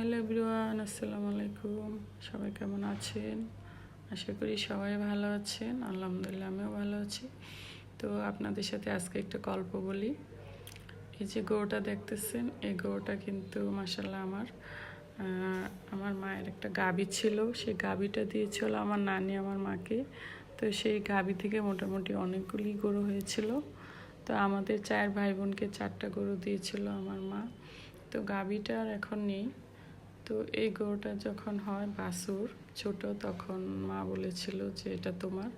Hello everyone, আসসালামু আলাইকুম। সবাই কেমন আছেন? আশা করি সবাই ভালো আছেন। আলহামদুলিল্লাহ, আমিও ভালো আছি। তো আপনাদের সাথে আজকে একটা গল্প বলি। এই যে গরুটা দেখতেছেন, এই গরুটা কিন্তু মাসাল্লাহ আমার আমার মায়ের একটা গাবি ছিল। সেই গাবিটা দিয়েছিল আমার নানি আমার মাকে। তো সেই গাবি থেকে মোটামুটি অনেকগুলি গরু হয়েছিল। তো আমাদের চার ভাই বোনকে চারটা গরু দিয়েছিল আমার মা। তো গাবিটা আর এখন নেই। তো এই গরুটা যখন হয় বাসুর ছোট, তখন মা বলেছিল যে এটা তোমার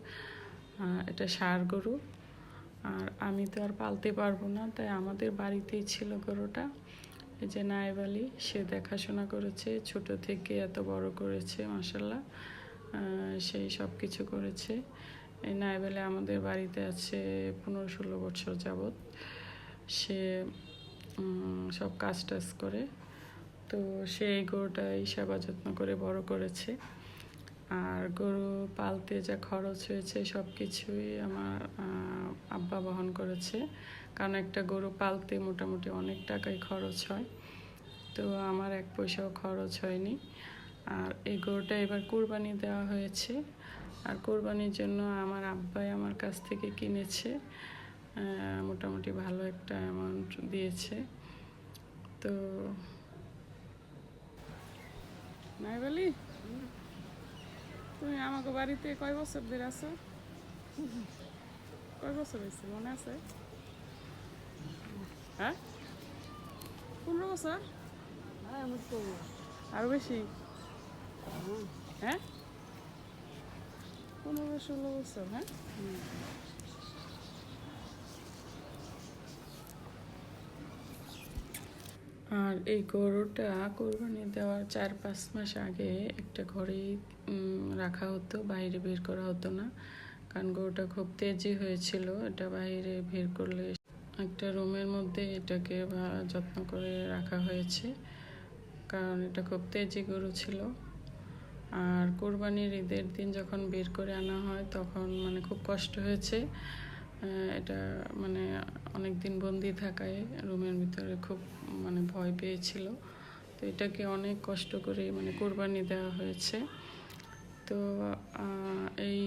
এটা ষাঁড় গরু। আর আমি তো আর পালতে পারব না, তাই আমাদের বাড়িতেই ছিল গরুটা। এই যে নায়েব আলী সে দেখাশোনা করেছে, ছোট থেকে এত বড় করেছে মাসাল্লাহ সেই সব কিছু করেছে। এই নায়েব আমাদের বাড়িতে আছে পনেরো ষোলো বছর যাবৎ। সে সব কাজ টাজ করে। তো সেই গরুটাই সেবা যত্ন করে বড় করেছে। আর গরু পালতে যা খরচ হয়েছে সব কিছুই আমার আব্বা বহন করেছে। কারণ একটা গরু পালতে মোটামুটি অনেক টাকাই খরচ হয়। তো আমার এক পয়সাও খরচ হয়নি। আর এই গরুটা এবার কোরবানি দেওয়া হয়েছে। আর কোরবানির জন্য আমার আব্বাই আমার কাছ থেকে কিনেছে। মোটামুটি ভালো একটা অ্যামাউন্ট দিয়েছে। তো নাই বলি? তুমি আমাকে বাড়িতে কয় বছর ধরে আছো? কয় বছর হয়েছে মনে আছে? হ্যাঁ? পনেরো বছর? আরও বেশি? হ্যাঁ? পনেরো ষোলো বছর হ্যাঁ? আর এই গরুটা কোরবানি দেওয়ার চার পাঁচ মাস আগে একটা উম, রাখা হতো বাইরে বের করা হতো না। কারণ গরুটা খুব তেজি হয়েছিল এটা বাইরে বের করলে একটা রুমের মধ্যে এটাকে যত্ন করে রাখা হয়েছে। কারণ এটা খুব তেজি গরু ছিল। আর কোরবানির ঈদের দিন যখন বের করে আনা হয় তখন মানে খুব কষ্ট হয়েছে। এটা মানে অনেক দিন বন্দি থাকায় রুমের ভিতরে খুব মানে ভয় পেয়েছিল। তো এটাকে অনেক কষ্ট করে মানে কোরবানি দেওয়া হয়েছে। তো এই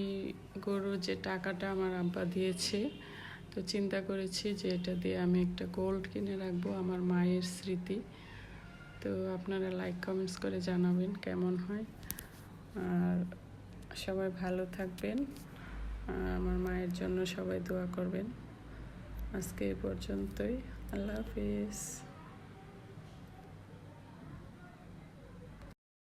গরুর যে টাকাটা আমার আব্বা দিয়েছে, তো চিন্তা করেছি যে এটা দিয়ে আমি একটা গোল্ড কিনে রাখব আমার মায়ের স্মৃতি। তো আপনারা লাইক কমেন্টস করে জানাবেন কেমন হয়। আর সবাই ভালো থাকবেন। আর আমার মায়ের জন্য সবাই দোয়া করবেন। আজকে এ পর্যন্তই। আল্লাহ হাফিজ।